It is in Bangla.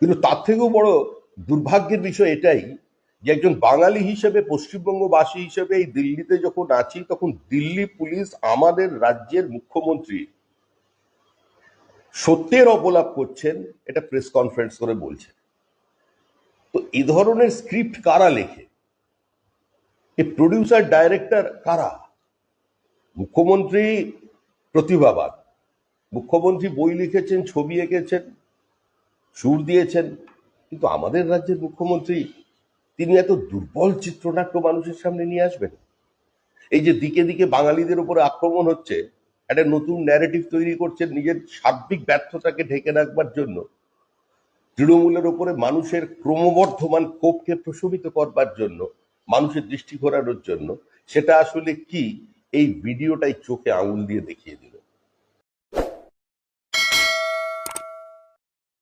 কিন্তু তার থেকেও বড় দুর্ভাগ্যের বিষয় এটাই যে একজন বাঙালি হিসেবে, পশ্চিমবঙ্গবাসী হিসেবে এই দিল্লিতে যখন আছি, তখন দিল্লি পুলিশ আমাদের রাজ্যের মুখ্যমন্ত্রী। সত্যের অপলাপ করছেন, এটা প্রেস কনফারেন্স করে বলছেন। তো এই ধরনের স্ক্রিপ্ট কারা লেখে? এই প্রডিউসার, ডাইরেক্টর কারা? মুখ্যমন্ত্রী প্রতিভাবান। মুখ্যমন্ত্রী বই লিখেছেন, ছবি এঁকেছেন সুর দিয়েছেন। কিন্তু আমাদের রাজ্যের মুখ্যমন্ত্রী, তিনি এত দুর্বল চিত্রনাট্য মানুষের সামনে নিয়ে আসবেন। এই যে দিকে দিকে বাঙালিদের উপরে আক্রমণ হচ্ছে, একটা নতুন ন্যারেটিভ তৈরি করছেন, নিজের সার্বিক ব্যর্থতাকে ঢেকে রাখবার জন্য, তৃণমূলের উপরে মানুষের ক্রমবর্ধমান ক্ষোভকে প্রশমিত করবার জন্য, মানুষের দৃষ্টি ঘোরানোর জন্য, সেটা আসলে কি? এই ভিডিওটাই চোখে আঙুল দিয়ে দেখিয়ে দিল।